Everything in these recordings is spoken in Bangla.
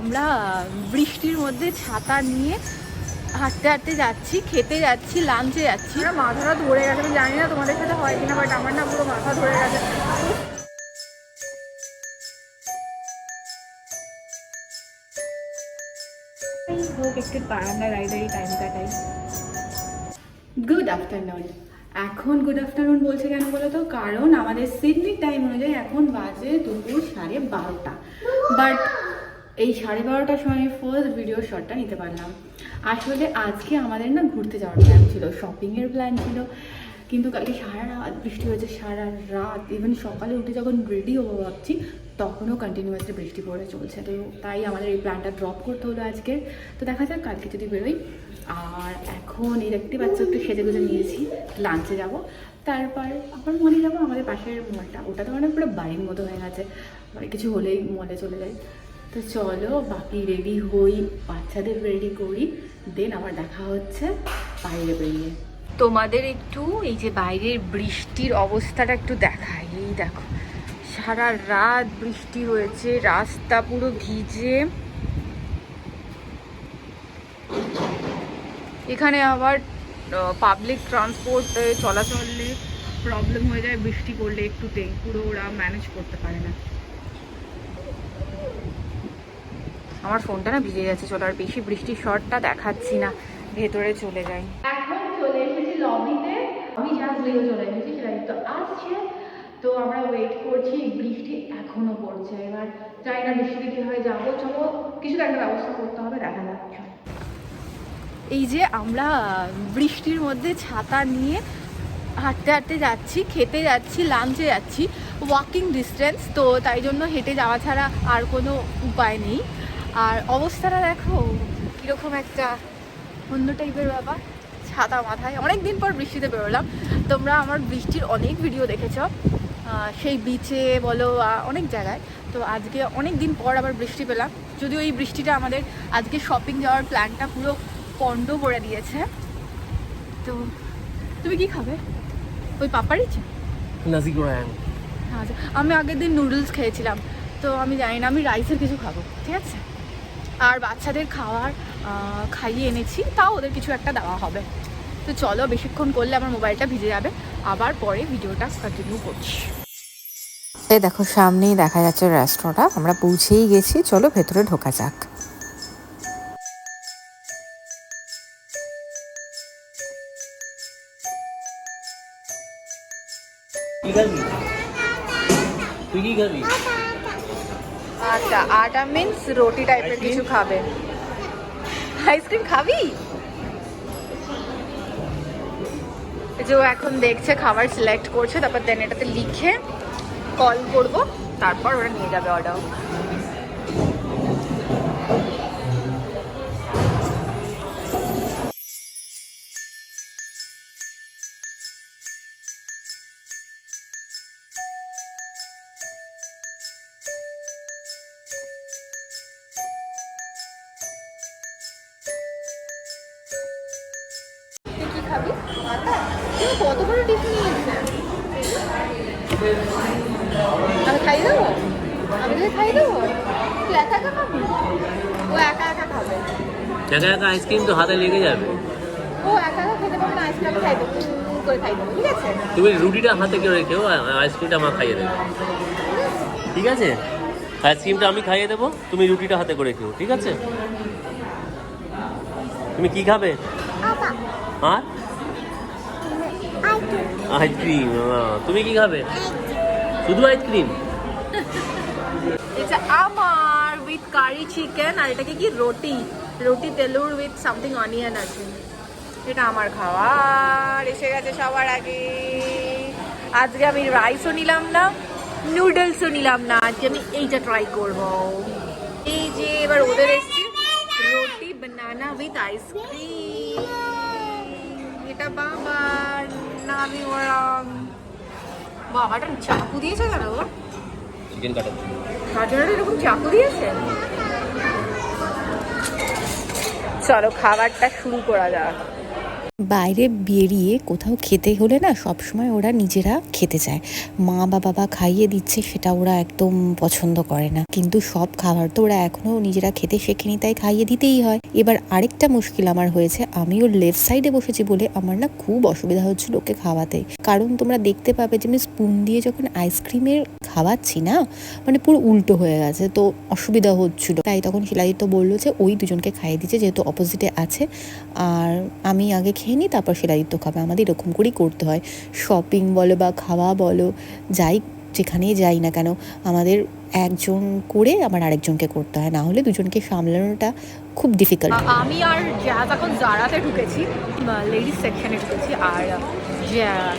আমরা বৃষ্টির মধ্যে ছাতা নিয়ে হাঁটতে হাঁটতে যাচ্ছি খেতে যাচ্ছি লাঞ্চে যাচ্ছি। আমার মাথাটা ধরে গেছে আমি জানি না তোমাদের সাথে হয় কিনা বাট আমার না পুরো মাথা ধরে গেছে। হোক একটু বারান্দা রাইডারি টাইম কাটাই। গুড আফটারনুন এখন গুড আফটারনুন বলছে কেন বলো তো? কারণ আমাদের সিডনির টাইম অনুযায়ী এখন বাজে দুপুর সাড়ে বারোটা। বাট এই সাড়ে বারোটার সময় আমি ফার্স্ট ভিডিও শটটা নিতে পারলাম। আসলে আজকে আমাদের না ঘুরতে যাওয়ার প্ল্যান ছিল শপিংয়ের প্ল্যান ছিল। কিন্তু কালকে সারা রাত বৃষ্টি হয়েছে, সারা রাত। ইভেন সকালে উঠে যখন রেডি হব ভাবছি, তখনও কন্টিনিউয়াসলি বৃষ্টি পড়ে চলছে। তো তাই আমাদের এই প্ল্যানটা ড্রপ করতে হলো আজকে। তো দেখা যাক, কালকে যদি বেরোই। আর এখন এই দেখতে বাচ্চা একটু সেজে গুজে নিয়েছি। লাঞ্চে যাব। তারপর আবার মনে যাব। আমাদের পাশের মলটা ওটা তো মানে পুরো বাড়ির মতো হয়ে গেছে। মানে কিছু হলেই মলে চলে যাই। তো চলো বাকি রেডি হই, বাচ্চাদের রেডি করি দেন আবার দেখা হচ্ছে বাইরে বেরিয়ে। তোমাদের একটু এই যে বাইরের বৃষ্টির অবস্থাটা একটু দেখাই। এই দেখো, সারা রাত বৃষ্টি হয়েছে, রাস্তা পুরো ভিজে। এখানে আবার পাবলিক ট্রান্সপোর্ট চলাচলে প্রবলেম হয়ে যায়, বৃষ্টি পড়লে একটুতেই। পুরো ওরা ম্যানেজ করতে পারে না। আমার ফোনটা না ভিজে যাচ্ছে চলো আর বেশি বৃষ্টির শর্টটা দেখাচ্ছি না ভেতরে চলে যাই। এখন চলে এসেছি লবিতে আমি লেগে চলে এসেছি সেটা তো আসছে তো আমরা ওয়েট করছি বৃষ্টি এখনও পড়ছে। এবার জানি না বৃষ্টিতে কীভাবে যাব চলো। কিছু একটা ব্যবস্থা করতে হবে দেখা যাচ্ছে এই যে আমরা বৃষ্টির মধ্যে ছাতা নিয়ে হাঁটতে হাঁটতে যাচ্ছি খেতে যাচ্ছি লাঞ্চে যাচ্ছি। ওয়াকিং ডিস্টেন্স তো তাই জন্য হেঁটে যাওয়া ছাড়া আর কোনো উপায় নেই। আর অবস্থাটা দেখো কীরকম একটা অন্য টাইপের ব্যাপার। ছাতা মাথায়। অনেক দিন পর বৃষ্টিতে বেরোলাম। তোমরা আমার বৃষ্টির অনেক ভিডিও দেখেছ। সেই বিচে বলো অনেক জায়গায়। তো আজকে অনেক দিন পর আবার বৃষ্টি পেলাম। যদিও এই বৃষ্টিটা আমাদের আজকে শপিং যাওয়ার প্ল্যানটা পুরো পণ্ড করে দিয়েছে। তো তুমি কি খাবে? ওই? নাজি আচ্ছা আমি আগের দিন নুডলস খেয়েছিলাম। তো আমি জানি না আমি রাইসের কিছু খাব। ঠিক আছে? আর বাচ্চাদের খাওয়ার খাইয়ে এনেছি, তাও ওদের কিছু একটা দেওয়া হবে। তো চলো বেশিক্ষণ করলে আমার মোবাইলটা ভিজে যাবে। আবার পরে ভিডিওটা কন্টিনিউ করছি। এই দেখো, সামনেই দেখা যাচ্ছে রেস্টুরেন্টটা আমরা পৌঁছেই গেছি। চলো ভেতরে ঢোকা যাক। আটা মিন্স রুটি টাইপের কিছু খাবে। আইসক্রিম খাবি? যে ও এখন দেখছে খাবার সিলেক্ট করছে তারপর দেন এটাতে লিখে কল করব তারপর ওরা নিয়ে যাবে অর্ডার খাবি আটা কত বড় টিফিন নিয়েছে আমি খাই দেবো? আমি তোকে খাই দেবো? তুই একা একা খাবি? ও একা একা খাবে। একা একা আইসক্রিম তো হাতে লেগে যাবে। ও একা একা খেতে পারবে না আইসক্রিম খাই দেবো করে খাই দেবো ঠিক আছে? তুমি রুটিটা হাতে কেউ রেখেও আইসক্রিমটা আমার খাইয়ে দেবে। ঠিক আছে? আইসক্রিমটা আমি খাইয়ে দেবো তুমি রুটিটা হাতে করে খেও ঠিক আছে? তুমি কি খাবে? আর? আইসক্রিম তুমি কি খাবে? শুধু আইসক্রিম? এটা আমার উইথ কারি চিকেন আর এটাকে কি রুটি? রুটি তেলুর উইথ সামথিং অনিয়ন আছে এটা আমার খাবার এসে গেছে সবার আগে। আজকে আমি রাইসও নিলাম না নুডলসও নিলাম না। আজকে আমি এইটা ট্রাই করব। এই যে এবার ওদের এসছে রুটি বানানা উইথ আইসক্রিম এটা বাবার না আমি ওরম বাবাটা চাকু দিয়েছে কেন গো? চিকেন কাটা গাজরের এরকম চাকু দিয়েছে? চলো খাবারটা শুরু করা যাক। বাইরে বেরিয়ে কোথাও খেতে হলে না সবসময় ওরা নিজেরা খেতে চায়। মা বা বাবা খাইয়ে দিচ্ছে সেটা ওরা একদম পছন্দ করে না। কিন্তু সব খাবার তো ওরা এখনও নিজেরা খেতে শেখেনি, তাই খাইয়ে দিতেই হয়। এবার আরেকটা মুশকিল আমার হয়েছে, আমি ওর লেফট সাইডে বসেছি বলে আমার না খুব অসুবিধা হচ্ছিল ওকে খাওয়াতে। কারণ তোমরা দেখতে পাবে যে আমি স্পুন দিয়ে যখন আইসক্রিমের খাওয়াচ্ছি না মানে পুরো উল্টো হয়ে গেছে, তো অসুবিধা হচ্ছিল। তাই তখন শিলাদিত্য বলল যে, ওই দুজনকে খাইয়ে দিচ্ছে, যেহেতু অপোজিটে আছে। আর আমি আগে খেয়ে নিই তারপর শিলাদিত্য খাবে। আমাদের এরকম করেই করতে হয়। শপিং বলো বা খাওয়া বলো, যাই যেখানেই যাই না কেন, আমাদের একজন করে আবার আরেকজনকে করতে হয়। না হলে দুজনকে সামলানোটা খুব ডিফিকাল্ট আমি আর জ্যাজ এখন জারাতে ঢুকেছি লেডিস সেকশনে ঢুকেছি, আর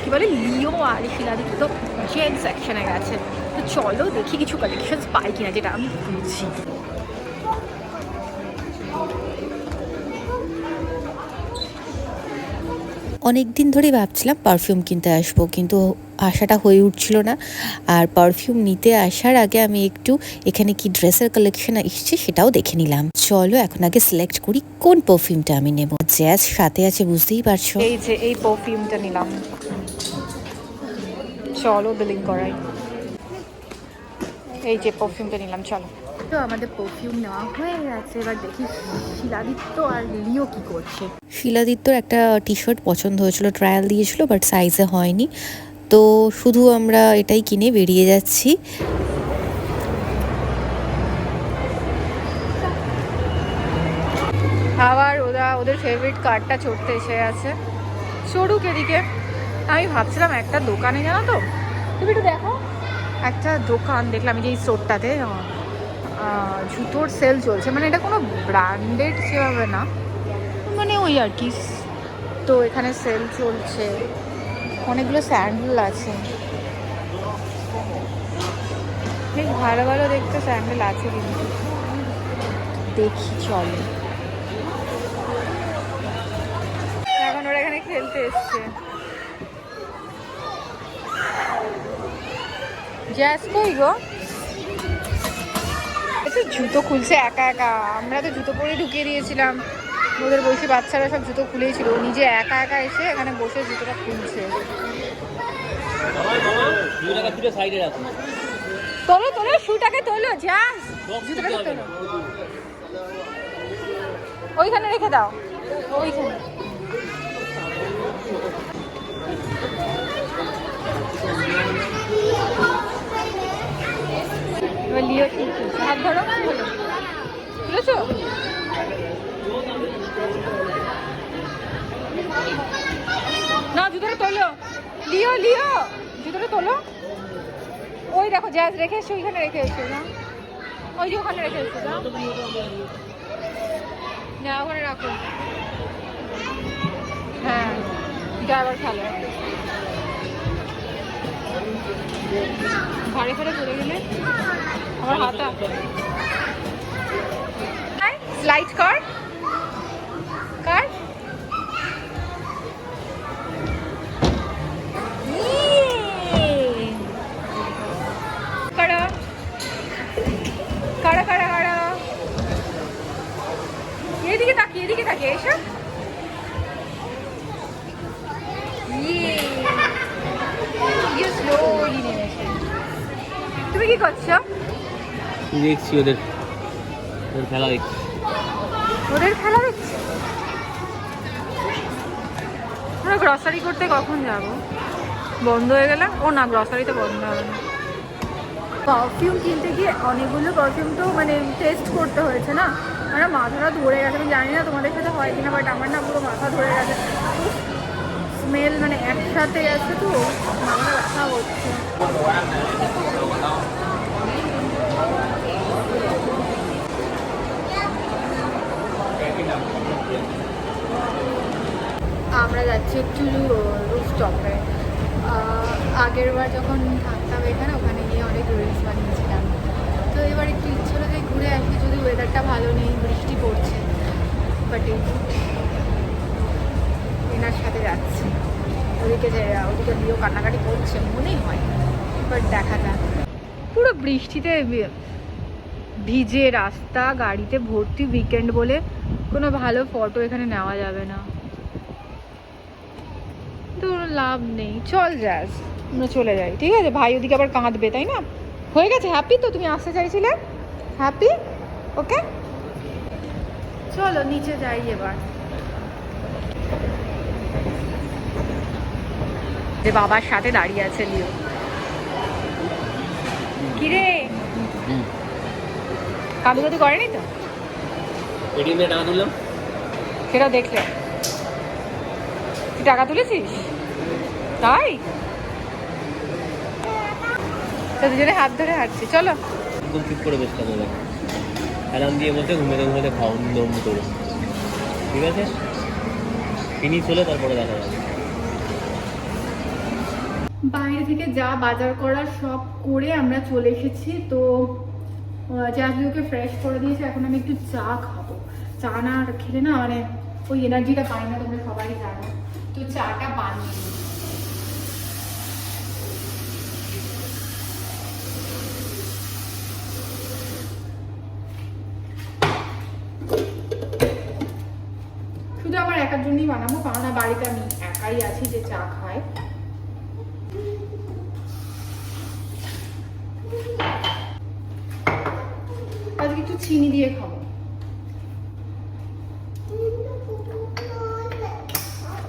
কি বলে লিও আর শিলাদিত্য তো জেন্ট সেকশনে গেছে। তো চলো দেখি কিছু কালেকশনস পাই কিনা, যেটা আমি খুঁজছি। অনেক দিন ধরে ভাবছিলাম পারফিউম কিনতে আসব, কিন্তু আশাটা হয়ে উঠছিল না। আর পারফিউম নিতে আসার আগে আমি একটু এখানে কি ড্রেসের কালেকশন এসছে সেটাও দেখে নিলাম। চলো এখন আগে সিলেক্ট করি কোন পারফিউমটা আমি নেব। জ্যাজ সাথে আছে, বুঝতেই পারছ? এই যে, এই পারফিউমটা নিলাম। চলো বিলিং করাই। এই যে পারফিউমটা নিলাম, চলো। তো আমাদের পারফিউম নেওয়া হয়ে গেছে। এবার দেখি শিলাদিত্য আর লিও কি করছে। শিলাদিত্যর একটা টি শার্ট পছন্দ হয়েছিল ট্রায়াল দিয়েছিল বাট সাইজে হয়নি। তো শুধু আমরা এটাই কিনে বেরিয়ে যাচ্ছি। আবার ওরা ওদের ফেভারিট কারটা চড়তে এসে আছে চড়ুক এদিকে। আমি ভাবছিলাম একটা দোকানে জানো তো? তুমি একটু দেখো। একটা দোকান দেখলাম এই যে এই স্টোরটাতে জুতোর সেল চলছে। মানে এটা কোনো ব্র্যান্ডেড সেভাবে না। মানে ওই আর কি। তো এখানে সেল চলছে। অনেকগুলো স্যান্ডেল আছে। বেশ ভালো ভালো দেখতে স্যান্ডেল আছে কিন্তু। দেখি চলো। এখন ওরা এখানে খেলতে এসছে। জ্যাস কই গো? জুতো খুলছে একা একা। আমরা তো জুতো পরে ঢুকিয়ে দিয়েছিলাম। ওদের বসে বাচ্চারা সব জুতো খুলেই ছিল। ও নিজে একা একা এসে এখানে বসে জুতোটা খুলছে। তোলো তোলো, শুটাকে তোলো জ্যাস জুতোটাকে তোলো। ওইখানে রেখে দাও। ওইখানে। ওই রেখে এসছো ওইখানে রেখে এসছো না? ওই যে ওখানে রেখে এসছো না? না, ওখানে রাখো। হ্যাঁ আবার খেলো। ঘরে ঘরে পড়ে গেলে? আমার হাতা স্লাইড কর। এদিকে তাকিয়ে এসো। তুমি কি করছ? দেখছি ওদের ওদের খেলা দেখছি। ওদের খেলা দেখছ? আমরা গ্রসারি করতে কখন যাব? বন্ধ হয়ে গেলে? ও না গ্রসারিতে বন্ধ হবে না। পারফিউম কিনতে গিয়ে অনেকগুলো পারফিউম তো মানে টেস্ট করতে হয়েছে না? আমার মাথাটা ধরে গেছে, আমি জানি না তোমাদের সাথে হয় কিনা বাট আমার না পুরো মাথা ধরে গেছে। স্মেল মানে একসাথে আছে তো, মাথাটা ব্যথা হচ্ছে আমরা যাচ্ছি একটু রুফ টপে আগের বার যখন থাকতাম এখানে, ওখানে গিয়ে অনেক রিলস বানিয়েছিলাম। তো এবার একটু ইচ্ছে হলো ঘুরে আসি, যদি ওয়েদারটা ভালো নেই, বৃষ্টি পড়ছে। বাট এনার সাথে যাচ্ছি। ওদিকে যে, ওদিকে দিয়েও কান্নাকাটি করছে, মনেই হয় বাট দেখা যাক। পুরো বৃষ্টিতে ভিজে রাস্তা, গাড়িতে ভর্তি উইকেন্ড বলে কোনো ভালো ফটো এখানে নেওয়া যাবে না। কিন্তু লাভ নেই। চল যাস আমরা চলে যাই। ঠিক আছে? ভাই ওদিকে আবার কাঁদবে, তাই না? হয়ে গেছে হ্যাপি তো? তুমি আসতে চাইছিলে? হ্যাপি ওকে চলো নিচে যাই এবার। যে বাবার সাথে দাঁড়িয়ে আছে লিও। কিরে? কাদুকাদু করেনি তো? এটিএম টাকা তুললাম। সেটা দেখলে। তুই টাকা তুলেছিস? তাই? তো দুজনে হাত ধরে হাঁটছি চলো। একদম চুপ করে বসতে হবে। অ্যালার্ম দিয়ে বলতে ঘুমেতে ঘুমেতে খাও দম করো ঠিক আছে? ফিনিশ হলে তারপরে দেখা যাবে। বাইরে থেকে যা বাজার করার সব করে আমরা চলে এসেছি তো চাষগুলোকে ফ্রেশ করে দিয়েছে এখন আমি একটু চা খাব। চা না খেলে না মানে ওই এনার্জিটা পাই না তোমরা সবাই জানো। তো চাটা বানিয়ে বানাবো কারণ বাড়িতে আমি একাই আছি যে চা খায়। আজকে একটু চিনি দিয়ে খাব।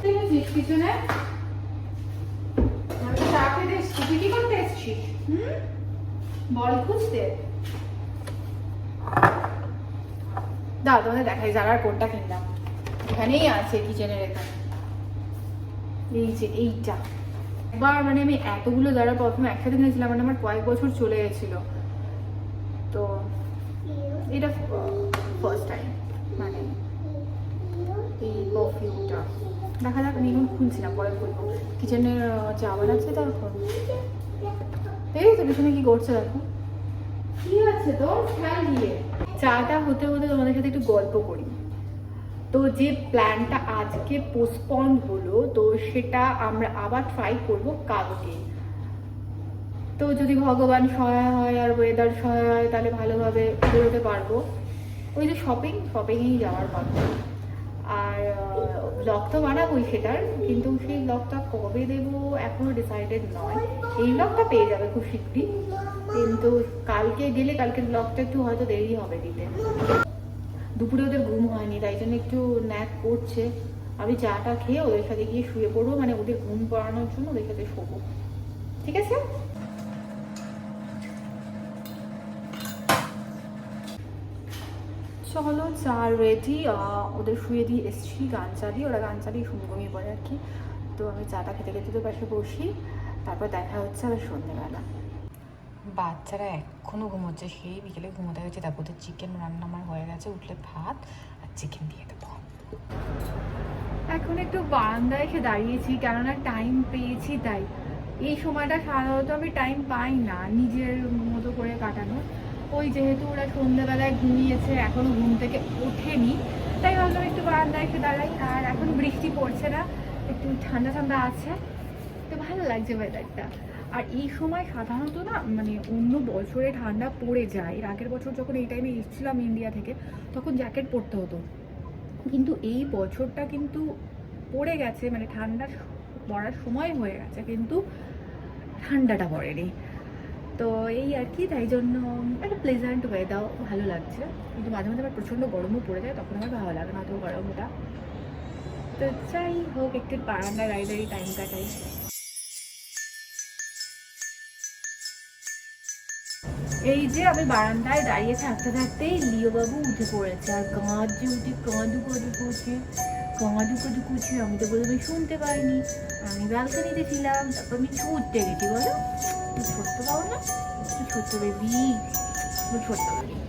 তুই কি বল দেখাই, যারা কোনটা কিনলাম। এখানেই আছে কিচেনের এখানে। এই যে এইটা। একবার মানে আমি এতগুলো যারা প্রথমে একসাথে কিনেছিলাম মানে আমার কয়েক বছর চলে গেছিল। তো এটা ফার্স্ট টাইম মানে এই পারফিউমটা দেখা যাক, আমি এখন খুলছিলাম, পরে খুলবো। কিচেনের চা বানাচ্ছে তখন এই তো পিছনে কি করছে দেখো। কি আছে তো খেয়াল দিয়ে। চাটা হতে হতে তোমাদের সাথে একটু গল্প করি। তো যে প্ল্যানটা আজকে পোস্টপন্ড হলো, তো সেটা আমরা আবার ট্রাই করব কালকে। তো যদি ভগবান সহায় হয় আর ওয়েদার সহায় হয়, তাহলে ভালোভাবে বেরোতে পারব। ওই যে শপিং শপিংয়েই যাওয়ার কথা। আর ব্লগ তো বানাবোই সেটার, কিন্তু সেই ব্লগটা কবে দেবো এখনও ডিসাইডেড নয়। এই ব্লগটা পেয়ে যাবে খুব শীঘ্রই কিন্তু কালকে গেলে কালকের ব্লগটা একটু হয়তো দেরি হবে দিতে। দুপুরে ওদের ঘুম হয়নি, তাই জন্য একটু ন্যাক করছে। আমি চাটা খেয়ে ওদের সাথে গিয়ে শুয়ে পড়ব মানে ওদের ঘুম পড়ানোর জন্য ওদের সাথে শোবো। ঠিক আছে? চলো, চা রেডি ওদের শুয়ে দিয়ে এসছি, গান চালিয়ে, ওরা গান চালিয়ে শুনে ঘুমিয়ে পড়ে আর কি। তো আমি চাটা খেতে খেতে তো পাশে বসি, তারপর দেখা হচ্ছে আবার সন্ধ্যেবেলা। বাচ্চারা এখনও ঘুমোচ্ছে, সেই বিকেলে ঘুমোতে গেছে তারপর ওদের চিকেন রান্না আমার হয়ে গেছে, উঠলে ভাত আর চিকেন দিয়ে দেবো। এখন একটু বারান্দায় এসে দাঁড়িয়েছি, কেননা টাইম পেয়েছি তাই। এই সময়টা সাধারণত আমি টাইম পাই না, নিজের মতো করে কাটানো। ওই যেহেতু ওরা সন্ধ্যেবেলায় ঘুমিয়েছে, এখনও ঘুম থেকে ওঠেনি, তাই ভাবলাম একটু বারান্দায় এসে দাঁড়াই। আর এখন বৃষ্টি পড়ছে না, একটু ঠান্ডা ঠান্ডা আছে। তো ভালো লাগছে ওয়েদারটা আর এই সময় সাধারণত না মানে অন্য বছরে ঠান্ডা পড়ে যায়। এর আগের বছর যখন এই টাইমে এসেছিলাম ইন্ডিয়া থেকে, তখন জ্যাকেট পরতে হতো। কিন্তু এই বছরটা কিন্তু পড়ে গেছে মানে ঠান্ডা পড়ার সময় হয়ে গেছে, কিন্তু ঠান্ডাটা পড়েনি। তো এই আর কি, তাই জন্য একটা প্লেজেন্ট ওয়েদার ভালো লাগছে। কিন্তু মাঝে মাঝে আবার প্রচণ্ড গরমও পড়ে যায়, তখন আমার ভালো লাগে না তো গরমটা। তো যাই হোক, একটু বারান্দা দাঁড়িয়ে দাঁড়িয়ে টাইম কাটাই। এই যে আমি বারান্দায় দাঁড়িয়ে থাকতে থাকতেই লিওবাবু উঠে পড়েছে আর কাঁদছে, উঠে কাঁদু কাঁদু করছে। কাঁদু কাঁদু করছে, আমি তো প্রথমে শুনতে পাইনি। আমি ব্যালকানিতে ছিলাম, তারপর আমি ছুটতে গেছি, বলো? তুই ছোট্ট পাবো না? তুই ছোট্ট বেবি। ছোট্ট বেবি।